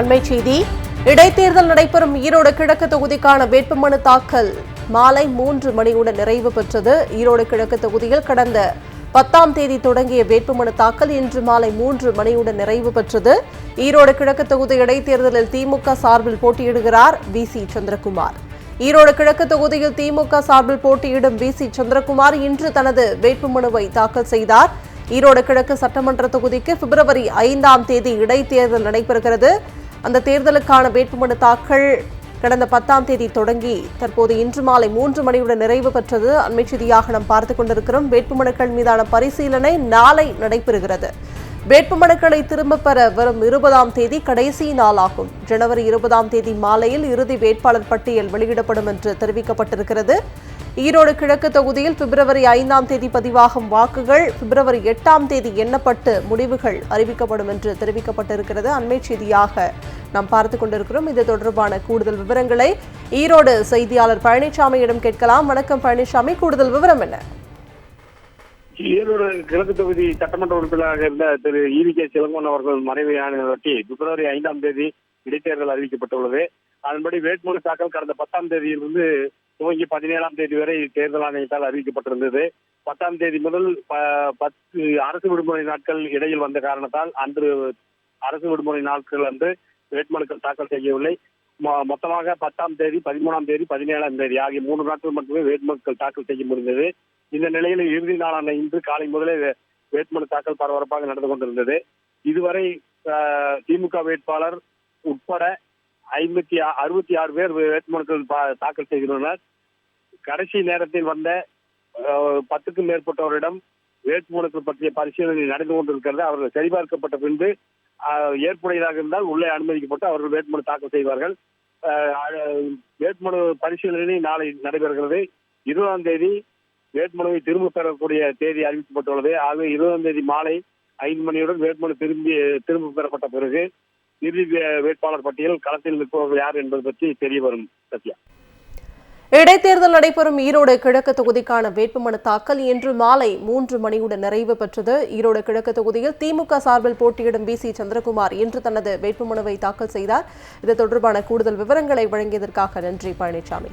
அண்மை செய்தி. இடைத்தேர்தல் நடைபெறும் ஈரோடு கிழக்கு தொகுதிக்கான வேட்புமனு தாக்கல். மாலை மூன்று மணியுடன் நிறைவு பெற்றது. ஈரோடு கிழக்கு தொகுதியில் கடந்த பத்தாம் தேதி தொடங்கிய வேட்புமனு தாக்கல் இன்று மாலை மூன்று மணியுடன் நிறைவு பெற்றது. ஈரோடு கிழக்கு தொகுதி இடைத்தேர்தலில் திமுக சார்பில் போட்டியிடுகிறார் வி சி சந்திரகுமார். ஈரோடு கிழக்கு தொகுதியில் திமுக சார்பில் போட்டியிடும் வி சி சந்திரகுமார் இன்று தனது வேட்புமனுவை தாக்கல் செய்தார். ஈரோடு கிழக்கு சட்டமன்ற தொகுதிக்கு பிப்ரவரி ஐந்தாம் தேதி இடைத்தேர்தல் நடைபெறுகிறது. அந்த தேர்தலுக்கான வேட்புமனு தாக்கல் கடந்த பத்தாம் தேதி தொடங்கி தற்போது இன்று மாலை மூன்று மணியுடன் நிறைவு பெற்றது. அண்மை செய்தியாக நாம் பார்த்துக் கொண்டிருக்கிறோம் வேட்புமனுக்கள் மீதான பரிசீலனை நாளை நடைபெறுகிறது. வேட்புமனுக்களை திரும்பப் பெற வரும் இருபதாம் தேதி கடைசி நாளாகும். ஜனவரி இருபதாம் தேதி மாலையில் இறுதி வேட்பாளர் பட்டியல் வெளியிடப்படும் என்று தெரிவிக்கப்பட்டிருக்கிறது. ஈரோடு கிழக்கு தொகுதியில் பிப்ரவரி ஐந்தாம் தேதி பதிவாகும் வாக்குகள் பிப்ரவரி எட்டாம் தேதி எண்ணப்பட்டு முடிவுகள் அறிவிக்கப்படும் என்று தெரிவிக்கப்பட்டிருக்கிறது. அண்மை செய்தியாக நாம் பார்த்து கொண்டிருக்கிறோம். இது தொடர்பான கூடுதல் விவரங்களை ஈரோடு செய்தியாளர் பழனிசாமியிடம் கேட்கலாம். வணக்கம் பழனிசாமி. கூடுதல் விவரம் என்ன? ஈரோடு கிழக்கு தொகுதி சட்டமன்ற உறுப்பினராக இருந்த திரு ஈவி கே சிலங்கோன் அவர்கள் மனைவியானதையொட்டி பிப்ரவரி ஐந்தாம் தேதி இடைத்தேர்தல் அறிவிக்கப்பட்டுள்ளது. அதன்படி வேட்புமனு தாக்கல் கடந்த பத்தாம் தேதியிலிருந்து துவங்கி பதினேழாம் தேதி வரை தேர்தல் ஆணையத்தால் அறிவிக்கப்பட்டிருந்தது. பத்தாம் தேதி முதல் ப- பத்து அரசு விடுமுறை நாட்கள் இடையில் வந்த காரணத்தால் அன்று அரசு விடுமுறை நாட்கள் அன்று வேட்புமனுக்கள் தாக்கல் செய்யவில்லை. மொ- மொத்தமாக பத்தாம் தேதி பதிமூணாம் தேதி பதினேழாம் தேதி ஆகிய மூன்று நாட்கள் மட்டுமே வேட்புமனுக்கள் தாக்கல் செய்ய முடிந்தது. இந்த நிலையில் இறுதி நாளான இன்று காலை முதலே வே- வேட்புமனு தாக்கல் பரபரப்பாக நடந்து கொண்டிருந்தது. இதுவரை திமுக வேட்பாளர் உட்பட ஐம்பத்தி அறுபத்தி ஆறு பேர் வேட்புமனுக்கள் தாக்கல் செய்துள்ளனர். கடைசி நேரத்தில் வந்த பத்துக்கும் மேற்பட்டவரிடம் வேட்புமனுக்கள் பற்றிய பரிசீலனை நடந்து கொண்டிருக்கிறது. அவர்கள் சரிபார்க்கப்பட்ட பின்பு ஏற்புடையதாக இருந்தால் உள்ளே அனுமதிக்கப்பட்டு அவர்கள் வேட்புமனு தாக்கல் செய்வார்கள். வேட்புமனு பரிசீலனை நாளை நடைபெறுகிறது. இருபதாம் தேதி வேட்புமனுவை திரும்ப பெறக்கூடிய தேதி அறிவிக்கப்பட்டுள்ளது. ஆகவே இருபதாம் தேதி மாலை ஐந்து மணியுடன் வேட்புமனு திரும்பி திரும்ப பெறப்பட்ட பிறகு இறுதி வே- வேட்பாளர் பட்டியல் களத்தில் நிற்பவர்கள் யார் என்பது பற்றி தெரிய வரும் சத்யா. இடைத்தேர்தல் நடைபெறும் ஈரோடு கிழக்கு தொகுதிக்கான வேட்புமனு தாக்கல் இன்று மாலை மூன்று மணியுடன் நிறைவு பெற்றது. ஈரோடு கிழக்கு தொகுதியில் திமுக சார்பில் போட்டியிடும் பி சி சந்திரகுமார் இன்று தனது வேட்புமனுவை தாக்கல் செய்தார். இது தொடர்பான கூடுதல் விவரங்களை வழங்கியதற்காக நன்றி பழனிசாமி